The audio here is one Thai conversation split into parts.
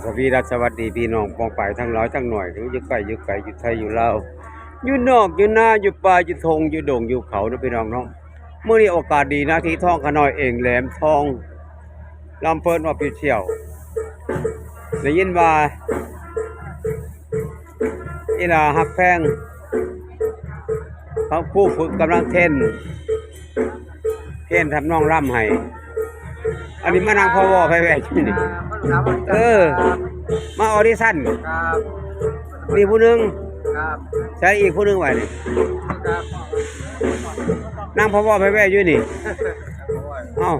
สวีรัสสวัสดีพี่น้องปองไปทั้งร้อยทั้งหน่วยถึงอยู่ไกลอยู่ไกลอยู่ไทยอยู่ลาวอยู่นอกอยู่หน้าอยู่ป่าอยู่ทงอยู่ดงอยู่เขานะพี่น้องเนาะเมื่อนี้โอกาสดีนะที่ท่องขน้อยเองแหลมทองลำเพิ่นว่าไปเที่ยวได้ยินว่าอีลาฮักแพงเขาผู้ฝึกกำลังเทนเทนทำน้องร่ำให้อันนี้มานั่งพ่อวอไปแว่ที่นี่ เออมาออดิชั่นครับนี่ผู้หนึงครับใช้อีกผู้หนึงไว้นี่ครับนั่งพ่อวอไปแว่อยู่นี่เอ้า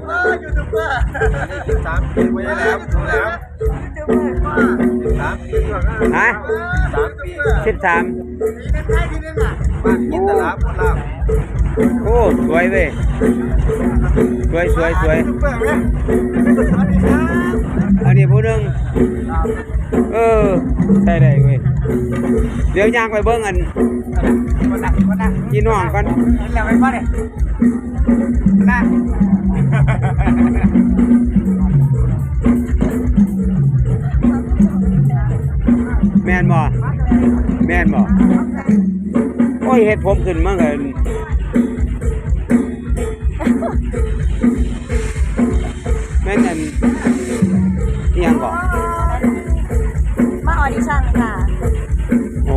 ยูทูบเบอร์สิบสามปีไว้แล้วดูแล้วสิบ สามปีฮะสามปีสิบสามปีนึงให้ปีนึงอะบ้านกินตลาดคนละโอ้สวยเว้ยสวยสวยสวยอันนี้ผู้หนึงเออใช่ได้เว้ยเดี๋ยวย่างไปเบิ่งอันคนละคนละพี่น้องกันแล้วไปพ่อเนี่ยนะ แม่นบ่แม่นบ่โอ้ยเฮ็ดผมขึ้นมาเงินแม่นอันอิหยังบ่มาออดิชั่นค่ะ โอ้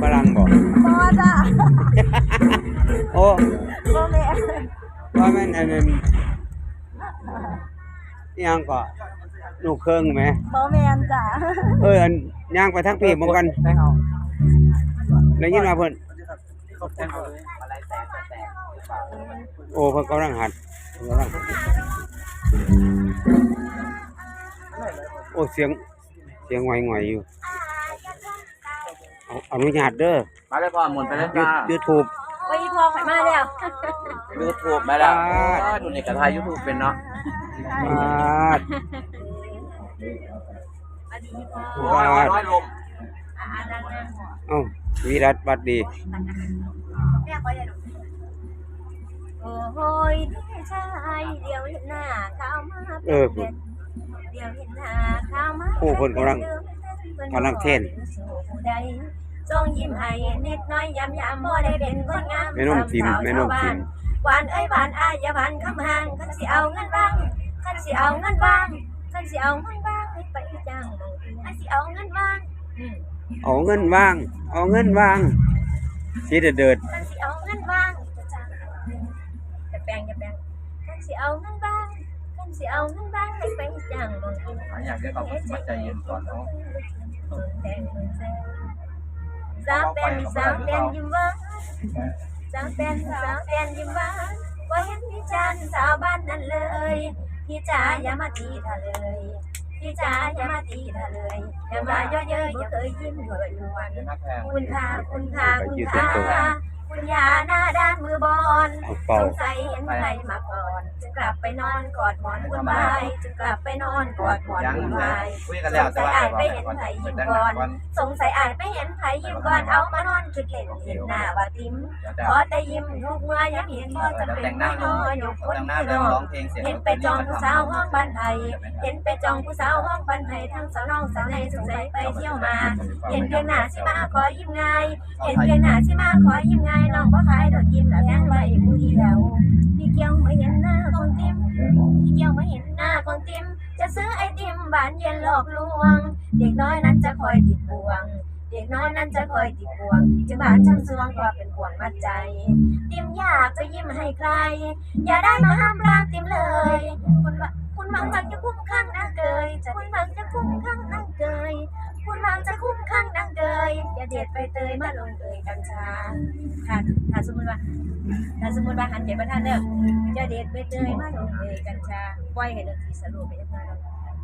ฝรั่งบ่เพราะว่าจ้าโอ้โมเมนว่าแม่นอันนั้นอิหยังก็ลูกเครื่องไหมโมเมนจ้าเอออัน ย่างไปทั้งปีเหมือนกันแตงเอาได้ยินว่าเพิ่นแตงเอาอะไรแตงแตงโอ้เพิ่นกำลังหัดเพิ่นกำลังโอ้เสียงเสียงไหวๆอยู่เอาอนุญาตเด้อมาเลยพ่อหมุนไปเลยยูจ้ายูทูบวันนี้พอไข่มาแล้วยูทูบไปแล้วอ่าดูในกระทายยูทูบเป็นเนาะ มาดอันนี้พอโอ้ยร้อยลมอ่าดังนะเอ้าวิรัตบัดดี โอ้โหยชายเดียวเห็นหน้าเข้ามาเออเดียวเห็นหน้าเข้ามาโอ้เพิ่นกำลังกำลังเทรนจงยิ้มให้นิดน้อยย้ำย้ำบ่ได้เป็นคนงามแม่นมทิมแม่นมทิมหวานเอ้ยหวานอายอย่าหวานคำห่างคันสิเอาเงินบ้างคันสิเอาเงินบ้างคันสิเอาเงินบ้างให้ไปจ้าง มองอื่นคันสิเอาเงินบ้างอืมเอาเงินวางเอาเงินวางสิเดือดเดือดคันสิเอาเงินบ้างจะจ้างจะแปลงจะแปลงคันสิเอาเงินบ้างคันสิเอาเงินบ้างให้ไปจ้างหมองอื่นอยากจะเอามาใจเย็นก่อนเนาะสาวเป็นสาวเป็นยิ้มหวานสาวเป็นสาวเป็นยิ้มหวานว่าเห็นพี่จันสาวบ้านนั้นเลยพี่จ๋าอย่ามาตีเธอเลย พี่จ๋าอย่ามาตีเธอเลยอย่ามาเยอะเย้ยอย่าเคยยิ้มหยวนหวานนักแพงคุณค่าคุณค่าคุณค่า คุณยาหน้าด้านมือบอลเอาสเป่างสัยเห็นใครมาก่อนจึงกลับไปนอนกอดหมอนคุณบายจึงกลับไปนอนกอดหมอนยังคุณนะบายคุยกันแล้วแต่ว่าวันสงสัยอาจไม่เห็นไผยิ้มก่อนเอามานอนจุดเล่นเห็นหน้าว่าติ้มขอแต่ยิ้มทุกเมื่อยังเห็นบ่จะเป็นไม่น้อยยกคนแต่งหน้าที่เรื่นองอร้อนงเพลงเสียงเห็นไปจองผู้สาวห้องบ้านไทยเห็นไปจองผู้สาวห้องบ้านไทยทั้งสาวน้องสาวในสงสัยไปเที่ยวมา เห็นเพียงหน้าชิมาขอยิ้มง่ายเห็นเพียงหน้าชิมาขอยิ้มง่ายน้องก็ขายดอกยิ้มแล้วแทงไว้ผู้เดียวพี่เกียวไม่เห็นหน้าคนติ้มพี่เกียวไม่เห็นหน้าคนติ้ม จะซื้อไอติมบานเย็นหลอกลวง เด็กน้อยนั้นจะคอยติดบ่วง เด็กน้อยนั้นจะคอยติดบ่วง จะบานช่างสวงก็เป็นห่วงมัดใจ ติมอยากจะยิ้มให้ใคร อย่าได้มาห้ามปรามติมเลย คุณคุณหวังหวังจะคุ้มข้างนางเกยจะคุณหวังจะคุ้มข้าง เด็ดไปเตยมาลงเอยกัญชาถ้าถ้าสมมติว่าถ้าสมมติว่าหันเจ็บประทานเด้อจะเด็ดไปเตยมาลงเอยกัญชาปล่อยให้ดนตรีสรุปไปจังได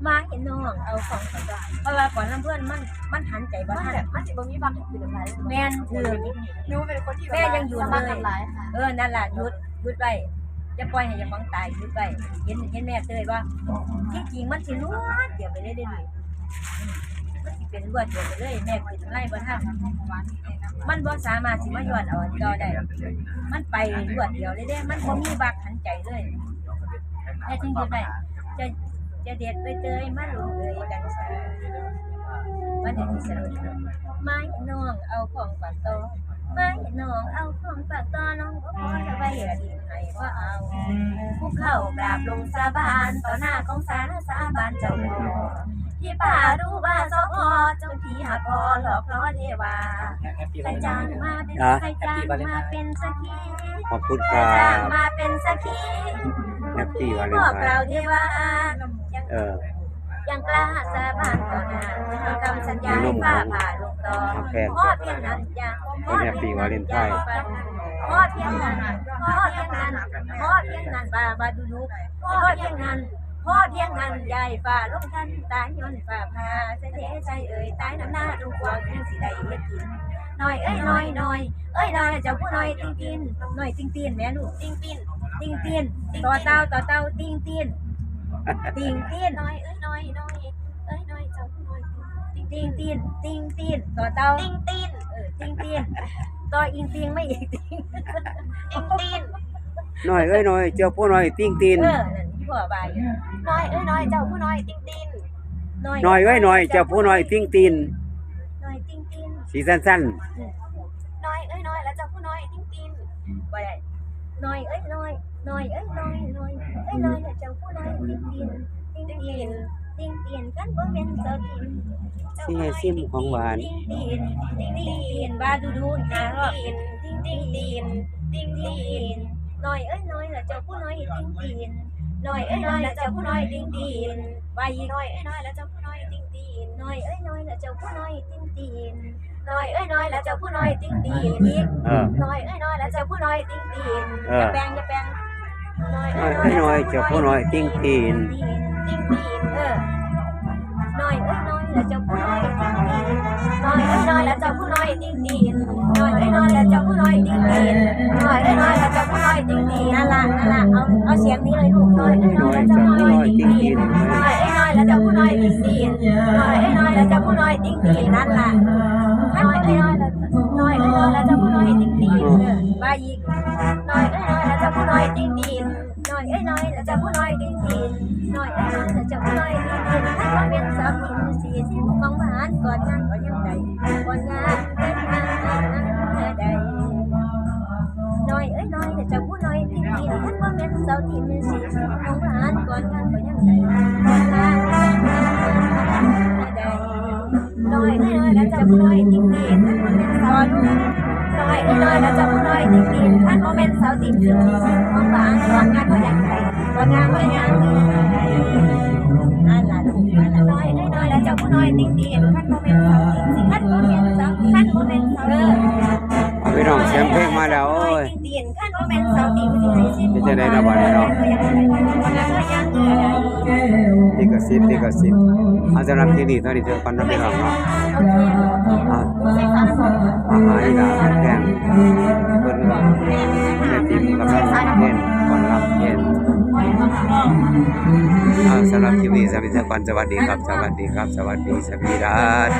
มาเห็นน้องเอาของสักเพราะว่าก่อนลำเพื่อนมันมันหันใจบ่ทันมันสิบ่มีบางคืออะไรแม่นคือหนูเป็นคนที่แม่ยังอยู่เลยบ้านกันหลยเออนั่นแหละยุดยุดไว้อย่าปล่อยให้ย่าบังตายยุดไว้เห็นเห็นแม่เตยว่าที่จริงมันสิลวดเดี๋ยวไปเรื่อย เลยมันสิเป็นลวดเดียวไปเลยแม่คือทำไรบ่ทำมันบ่สามารถสิมาย้อนเอาจอได้ มันไปลวดเดียวเลยเด้ มันบ่มีบักหันใจเลยแม่จึงหยุดไว้จะจะเด็ดไปเตยมาลงเอยกันชาวันนี้ที่สรุปไม้น้องเอาของฝากตอไม้น้องเอาของฝากตอน้องก็ขอจะไปอย่าดิ้นให้ว่าเอาผู้เข้ากราบลงสาบานต่อหน้าของสารสาบานเจ้าพ่อ ที่ป่ารู้ว่าสพเจ้าที่หาพอหลอกล้อเทวาแฮปปี้ใครวันจ้างไทน์มาเป็นใครจ้างมาเป็นสักขีขอบคุณคใครรัจ้างบมาเป็นสักขีแฮปปี้วาเลนบอกไทเราน์เทวายังเออยังกล้าสาบานต่อหน้าทำคำสัญญาให้ฟ้าผ่าลงต่อแฟนพ่อเพียงนั้นอย่าพ่อเพียงนั้นอย่าพ่อเพียงนั้นพ่อเพียงนั้นพ่อเพียงนั้นบาบาดูลูกพ่อเพียงนั้น พ่อเพียงนั้นใหญ่ฝ่าลงทันตายย้อนฝ่าพาเสด็จใจเอ่ยตายน้ำหน้าดูกวางยังสิได้เฮ็ดกินน้อยเอ้ยน้อยน้อยเอ้ยน้อยเจ้าผู้น้อยติงตินน้อยติงตินแม่ลูกติงตินติงตินต่อเต้าต่อเต้าติงตินติงตินน้อยเอ้ยน้อยน้อยเอ้ยน้อยเจ้าผู้น้อยติงตินติงตินติงต่อเต้าติงตินเออติงตินต่ออิงติงไม่อีกติงติงตินหน่อยเอ้ยหน่อยเจ้าผู้หน่อยติ้งตีนเออ นั่นที่พ่อบายอยู่น้อยเอ้ยน้อยเจ้าผู้น้อยติงตินหน่อยเอ้ยหน่อยเจ้าผู้หน่อยติ้งตีนน้อยติงตินสีสั้นน้อยเอ้ยน้อยแล้วเจ้าผู้น้อยติงตินบ่ได้น้อยเอ้ยน้อยน้อยเอ้ยน้อยน้อยเอ้ยน้อยแล้วเจ้าผู้น้อยติงตินติงตินติงตินกันบ่แม่นเจ้าตินๆสีให้ซิมของหวานติงตินติงตินบาดูดูหารอบติงติงตินติงติน น้อยเอ้ยน้อยแล้วเจ้าผู้น้อยติงตินน้อยเอ้ยน้อยแล้วเจ้าผู้น้อยติงตินไปอีกน้อยเอ้ยน้อยแล้วเจ้าผู้น้อยติงตินน้อยเอ้ยน้อยแล้วเจ้าผู้น้อยติงตินน้อยเอ้ยน้อยแล้วเจ้าผู้น้อยติงตินอีกเออน้อยเอ้ยน้อยแล้วเจ้าผู้น้อยติงตินเอออย่าแปลงอย่าแปลงน้อยหน่อยเอ้ยหน่อยเจ้าผู้หน่อยติ้งตีนติงตินเออน้อยเอ้ยน้อยแล้วเจ้าผู้น้อยติงตินน้อยเอ้ยน้อยแล้วเจ้าผู้น้อยติงตินน้อยเอ้ยน้อยแล้วเจ้าผู้น้อยติงตินน้อยเอ้ยน้อยแล้วเจ้าผู้น้ อยติงตินนั่นล่ะนั่นล่ะเอาเอาเสียงนี้เลยลูกน้อยเอ้น้อยจ้าผู้น้อยติงตินน้อยเอ้น้อยแล้วจ้าผู้น้อยติงตินน้อยเอ้น้อยแล้วจ้าผู้น้อยติงตินนั่นละน้อยเอ้น้อยแล้วน้อยเอ้น้อยแล้วจ้าผู้น้อยติงตินเออไปอีกน้อยเอ้น้อยแล้วจ้าผู้น้อยติ้งตีนน้อยเอ้น้อยแล้วจ้าผู้น้อยติ้งตีนน้อยเอ้น้อยแล้วจ้าผู้น้อยติ้งตีนถ้าเป็นสาวตินสีสิบของหวานก่อนงานก็ยังใดก่อนงาน เป็นสาวตินสีสิบของหวานก่อนงานก็ยังใดก่อนงานเป็นงานงานใดน้อยเอ้ยน้อยแล้วเจ้าผู้น้อยติ้งตีนถ้าว่าเป็นสาวตินน้อยเอ้ยน้อยแล้วเจ้าผู้น้อยติงติงท่านโมเมนต์สาวติงติงของบางก่อนงานก็ยังไงก่อนงานก็ยังนั่นล่ะลูกนั่นล่ะน้อยน้อยแล้วเจ้าผู้น้อยติงติงท่านโมเมนต์สาวติงติงท่านโมเมนต์สาวท่านโมเมนต์สาวเออเอาน น้องเสียงเพลงมาแล้วโอ้ยติงติงท่านโมเมนต์สาวติงติงให้สิ้นเป็นจังได๋นะบัดนี้เนาะก่อนงานก็ยังเออลิขสิทธิ์ลิขสิทธิ์เอาสำหรับที่นี่ตอนนี้เจอกันนะพี่น้องเนาะโอเคโอเคอ่าใส่ฟังก่อนอาหารอีหลาแกงเพิ่นว่าแม่ติมกำลังเล่นก่อนรับเย็นอ่าสำหรับคลิปนี้สวัสดีครับสวัสดีครับสวัสดีครับสวัสดีสวีดัส